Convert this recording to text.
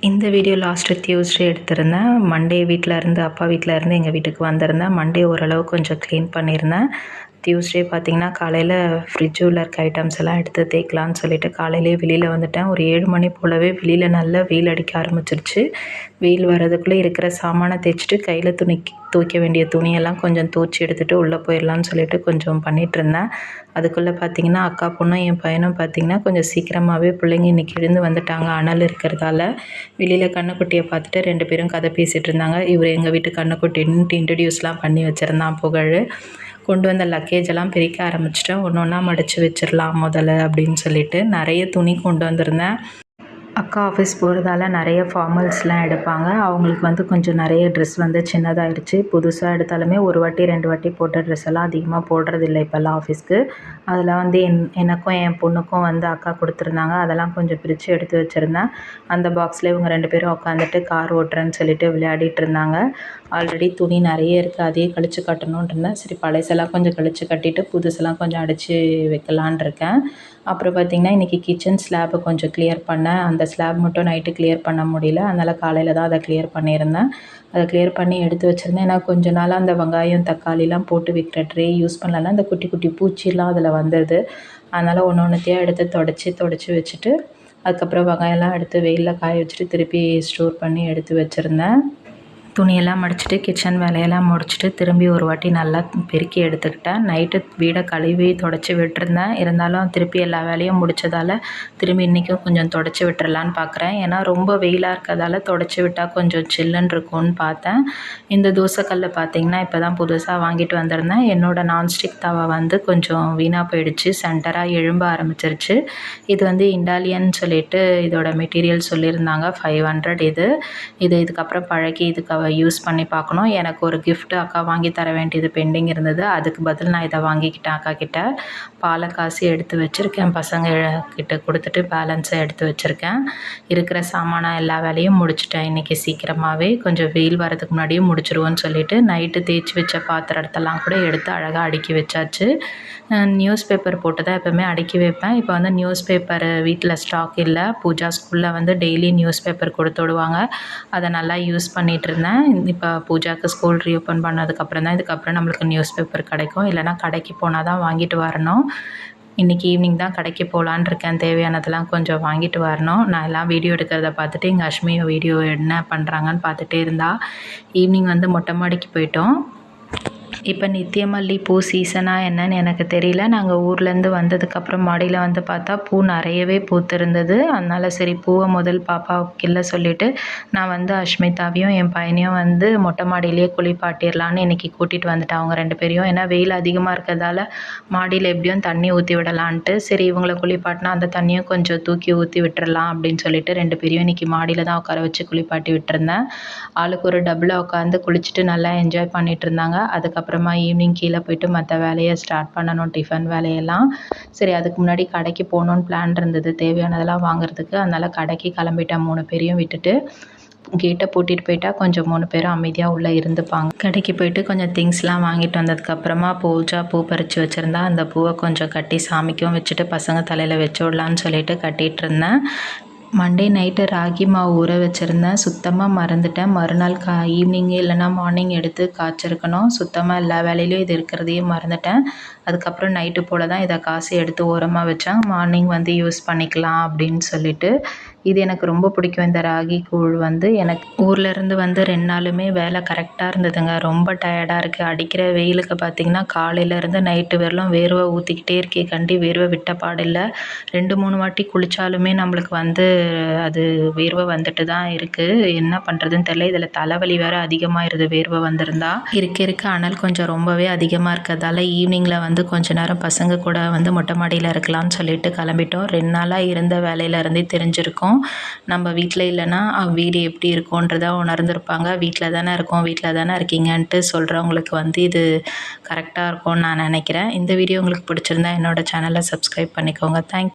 இந்த video last Tuesday எடுத்திருந்தேன். Monday வீட்டில் இருந்து அப்பா வீட்டில் இருந்து எங்கள் வீட்டுக்கு வந்திருந்தேன். மண்டே ஓரளவு கொஞ்சம் க்ளீன் பண்ணியிருந்தேன். டியூஸ்டே பார்த்திங்கன்னா காலையில் ஃப்ரிட்ஜ் உள்ள இருக்க ஐட்டம்ஸ் எல்லாம் எடுத்து தேய்க்கலான்னு சொல்லிட்டு காலையிலேயே வெளியில் வந்துட்டேன். ஒரு ஏழு மணி போலவே வெளியில் நல்லா வெயில் அடிக்க ஆரம்பிச்சிருச்சு. வெயில் வர்றதுக்குள்ளே இருக்கிற சாமானை தேய்ச்சிட்டு கையில் துணி துவைக்க வேண்டிய துணியெல்லாம் கொஞ்சம் தூச்சி எடுத்துகிட்டு உள்ளே போயிடலான்னு சொல்லிட்டு கொஞ்சம் பண்ணிகிட்டு இருந்தேன். அதுக்குள்ளே பார்த்திங்கன்னா அக்கா பொண்ணும் என் பையனும் பார்த்திங்கன்னா கொஞ்சம் சீக்கிரமாகவே பிள்ளைங்க இன்றைக்கி எழுந்து வந்துட்டாங்க அனல் இருக்கிறதால. வெளியில் கண்ணுக்குட்டியை பார்த்துட்டு ரெண்டு பேரும் கதை பேசிகிட்டு இருந்தாங்க. இவர் எங்கள் வீட்டு கண்ணுக்குட்டின்ட்டு இன்ட்ரடியூஸ்லாம் பண்ணி வச்சுருந்தான் புகழ். கொண்டு வந்த லக்கேஜ் எல்லாம் பிரிக்க ஆரம்பிச்சிட்டேன். ஒன்று ஒன்றா மடித்து வச்சிடலாம் முதல்ல அப்படின்னு சொல்லிட்டு நிறைய துணி கொண்டு வந்திருந்தேன். அக்கா ஆஃபீஸ் போகிறதால நிறைய ஃபார்மல்ஸ்லாம் எடுப்பாங்க. அவங்களுக்கு வந்து கொஞ்சம் நிறைய ட்ரெஸ் வந்து சின்னதாகிடுச்சு புதுசாக எடுத்தாலுமே ஒரு வாட்டி ரெண்டு வாட்டி போட்ட ட்ரெஸ் எல்லாம் அதிகமாக போடுறதில்ல இப்போல்லாம் ஆஃபீஸ்க்கு அதில் வந்து என் எனக்கும் என் பொண்ணுக்கும் வந்து அக்கா கொடுத்துருந்தாங்க. அதெல்லாம் கொஞ்சம் பிரித்து எடுத்து வச்சுருந்தேன். அந்த பாக்ஸில் இவங்க ரெண்டு பேரும் உட்காந்துட்டு கார் ஓட்டுறேன்னு சொல்லிட்டு விளையாடிட்டு இருந்தாங்க. ஆல்ரெடி துணி நிறைய இருக்குது அதையே கழித்து கட்டணுன்ட்டு இருந்தேன். சரி பழசெல்லாம் கொஞ்சம் கழித்து கட்டிட்டு புதுசெல்லாம் கொஞ்சம் அடித்து வைக்கலான் இருக்கேன். அப்புறம் பார்த்திங்கன்னா இன்றைக்கி கிச்சன் ஸ்லாப்பை கொஞ்சம் கிளியர் பண்ணேன். அந்த ஸ்லாப் மட்டும் நைட்டு கிளியர் பண்ண முடியல. அதனால் காலையில் தான் அதை கிளியர் பண்ணியிருந்தேன். அதை கிளியர் பண்ணி எடுத்து வச்சுருந்தேன். ஏன்னா கொஞ்ச நாளாக அந்த வெங்காயம் தக்காளிலாம் போட்டு விற்கிற ட்ரே யூஸ் பண்ணலன்னா அந்த குட்டி குட்டி பூச்சிலாம் அதில் வந்துடுது அதனால் ஒன்று ஒன்றுத்தையாக எடுத்து தொடச்சி தொடச்சி வச்சுட்டு அதுக்கப்புறம் வெங்காயம்லாம் எடுத்து வெயிலில் காய வச்சுட்டு திருப்பி ஸ்டோர் பண்ணி எடுத்து வச்சுருந்தேன். துணியெல்லாம் மடிச்சுட்டு கிச்சன் வேலையெல்லாம் முடிச்சுட்டு திரும்பி ஒரு வாட்டி நல்லா பெருக்கி எடுத்துக்கிட்டேன் நைட்டு வீடை கழுவி தொடச்சி விட்டுருந்தேன். இருந்தாலும் திருப்பி எல்லா வேலையும் முடித்ததால் திரும்பி இன்றைக்கும் கொஞ்சம் தொடச்சி விட்டுறலான்னு பார்க்குறேன் ஏன்னா ரொம்ப வெயிலாக இருக்கிறதால தொடச்சி விட்டால் கொஞ்சம் சில்லுன்னு இருக்கும்னு பார்த்தேன். இந்த தோசைக்கல்லை பார்த்திங்கன்னா இப்போ தான் புதுசாக வாங்கிட்டு வந்திருந்தேன். என்னோடய நான்ஸ்டிக் தவா வந்து கொஞ்சம் வீணாக போயிடுச்சு. சென்டராக எழும்ப ஆரம்பிச்சிருச்சு. இது வந்து இண்டாலியன் சொல்லிட்டு இதோட மெட்டீரியல் சொல்லியிருந்தாங்க. ஃபைவ் ஹண்ட்ரட் இது. இது இதுக்கப்புறம் பழகி இதுக்கு யூஸ் பண்ணி பார்க்கணும். எனக்கு ஒரு கிஃப்ட்டு அக்கா வாங்கி தர வேண்டியது பெண்டிங் இருந்தது. அதுக்கு பதில் நான் இதை வாங்கிக்கிட்டேன் அக்கா கிட்ட. பாலை காசு எடுத்து வச்சுருக்கேன். பசங்க கிட்ட கொடுத்துட்டு பேலன்ஸை எடுத்து வச்சுருக்கேன். இருக்கிற சாமானாக எல்லா வேலையும் முடிச்சிட்டேன். இன்றைக்கி சீக்கிரமாகவே கொஞ்சம் வெயில் வரதுக்கு முன்னாடியும் முடிச்சிருவோன்னு சொல்லிட்டு நைட்டு தேய்ச்சி வச்ச பாத்திரத்தெல்லாம் கூட எடுத்து அழகாக அடுக்கி வச்சாச்சு. நியூஸ் பேப்பர் போட்டு தான் எப்போவுமே அடுக்கி வைப்பேன். இப்போ வந்து நியூஸ் பேப்பர் வீட்டில் ஸ்டாக் இல்லை. பூஜா ஸ்கூலில் வந்து டெய்லி நியூஸ் பேப்பர் கொடுத்து விடுவாங்க. அதை நல்லா யூஸ் பண்ணிகிட்டு இருந்தேன். இப்போ பூஜாவுக்கு ஸ்கூல் ரீஓப்பன் பண்ணதுக்கப்புறம் தான் இதுக்கப்புறம் நம்மளுக்கு நியூஸ் பேப்பர் கிடைக்கும். இல்லைனா கடைக்கு போனால் தான் வாங்கிட்டு வரணும். இன்றைக்கி ஈவினிங் தான் கடைக்கு போகலான் இருக்கேன். தேவையானதெல்லாம் கொஞ்சம் வாங்கிட்டு வரணும். நான் எல்லாம் வீடியோ எடுக்கிறத பார்த்துட்டு எங்கள் அஷ்மி வீடியோ என்ன பண்ணுறாங்கன்னு பார்த்துட்டே இருந்தா ஈவினிங் வந்து மொட்டை மாடிக்கு போயிட்டோம். இப்போ நித்தியமல்லி பூ சீசனாக என்னன்னு எனக்கு தெரியல. நாங்கள் ஊர்லேருந்து வந்ததுக்கப்புறம் மாடியில் வந்து பார்த்தா பூ நிறையவே பூத்திருந்தது. அதனால் சரி பூவை முதல் பாப்பாவுக்கு இல்லை சொல்லிவிட்டு நான் வந்து அஷ்மிதாவையும் என் பையனையும் வந்து மொட்டை மாடியிலேயே குளிப்பாட்டிடலான்னு இன்றைக்கி கூட்டிகிட்டு வந்துட்டேன் அவங்க ரெண்டு பேரையும். ஏன்னா வெயில் அதிகமாக இருக்கிறதால மாடியில் எப்படியும் தண்ணி ஊற்றி விடலான்ட்டு சரி இவங்களை குளிப்பாட்டினா அந்த தண்ணியும் கொஞ்சம் தூக்கி ஊற்றி விட்டுறலாம் அப்படின்னு சொல்லிட்டு ரெண்டு பேரையும் இன்றைக்கி மாடியில் தான் உட்கார வச்சு குளிப்பாட்டி விட்டுருந்தேன். ஆளுக்கு ஒரு டபுளாக உட்காந்து குளிச்சுட்டு நல்லா என்ஜாய் பண்ணிகிட்டு இருந்தாங்க. அதுக்கப்புறம் அப்புறமா ஈவினிங் கீழே போயிட்டு மற்ற வேலையை ஸ்டார்ட் பண்ணணும் டிஃபன் வேலையெல்லாம். சரி அதுக்கு முன்னாடி கடைக்கு போகணுன்னு பிளான் இருந்தது. தேவையானதெல்லாம் வாங்குறதுக்கு. அதனால் கடைக்கு கிளம்பிட்டேன். மூணு பேரையும் விட்டுட்டு கேட்டை பூட்டிகிட்டு போயிட்டா கொஞ்சம் மூணு பேரும் அமைதியாக உள்ளே இருந்துப்பாங்க. கடைக்கு போயிட்டு கொஞ்சம் திங்ஸ்லாம் வாங்கிட்டு வந்ததுக்கப்புறமா பூஜா பூ பறித்து வச்சுருந்தா அந்த பூவை கொஞ்சம் கட்டி சாமிக்கும் வச்சுட்டு பசங்க தலையில் வச்சு விடலான்னு சொல்லிட்டு கட்டிகிட்டு இருந்தேன். மண்டே நைட்டு ராகி மாவு ஊற வச்சுருந்தேன். சுத்தமாக மறந்துட்டேன். மறுநாள் கா ஈவினிங் இல்லைனா மார்னிங் எடுத்து காய்ச்சிருக்கணும். சுத்தமாக எல்லா வேலையிலையும் இது இருக்கிறதையே மறந்துட்டேன். அதுக்கப்புறம் நைட்டு போல் தான் இதை காசு எடுத்து ஓரமாக வச்சேன். மார்னிங் வந்து யூஸ் பண்ணிக்கலாம் அப்படின்னு சொல்லிட்டு இது எனக்கு ரொம்ப பிடிக்கும். இந்த ராகி கூழ் வந்து எனக்கு ஊர்லேருந்து வந்து ரெண்டு நாளுமே வேலை கரெக்டாக இருந்ததுங்க. ரொம்ப டயர்டாக இருக்குது அடிக்கிற வெயிலுக்கு பார்த்திங்கன்னா காலையிலேருந்து நைட்டு வரலும் வேர்வை ஊற்றிக்கிட்டே இருக்கே கண்டி வேர்வை விட்ட பாடில்லை. ரெண்டு மூணு வாட்டி குளித்தாலுமே நம்மளுக்கு வந்து அது வேர்வை வந்துட்டு தான் இருக்குது என்ன பண்ணுறதுன்னு தெரியல. இதில் தலைவலி வேறு அதிகமாகிருது வேர்வை வந்திருந்தா. இருக்க இருக்க. அனல் கொஞ்சம் ரொம்பவே அதிகமாக இருக்கிறதால ஈவினிங்கில் வந்து கொஞ்ச நேரம் பசங்க கூட வந்து மொட்டை மாடியில் இருக்கலாம்னு சொல்லிட்டு கிளம்பிட்டோம். ரெண்டு நாளாக இருந்த வேலையிலேருந்தே தெரிஞ்சிருக்கோம். நம்ம வீட்டில் இல்லைன்னா வீடு எப்படி இருக்கும்ன்றதை உணர்ந்திருப்பாங்க. வீட்டில் தானே இருக்கோம் வீட்டில் தானே இருக்கீங்கன்ட்டு சொல்கிறவங்களுக்கு வந்து இது கரெக்டாக இருக்கும்னு நான் நினைக்கிறேன். இந்த வீடியோ உங்களுக்கு பிடிச்சிருந்தா என்னோடய சேனலை சப்ஸ்கிரைப் பண்ணிக்கோங்க. தேங்க்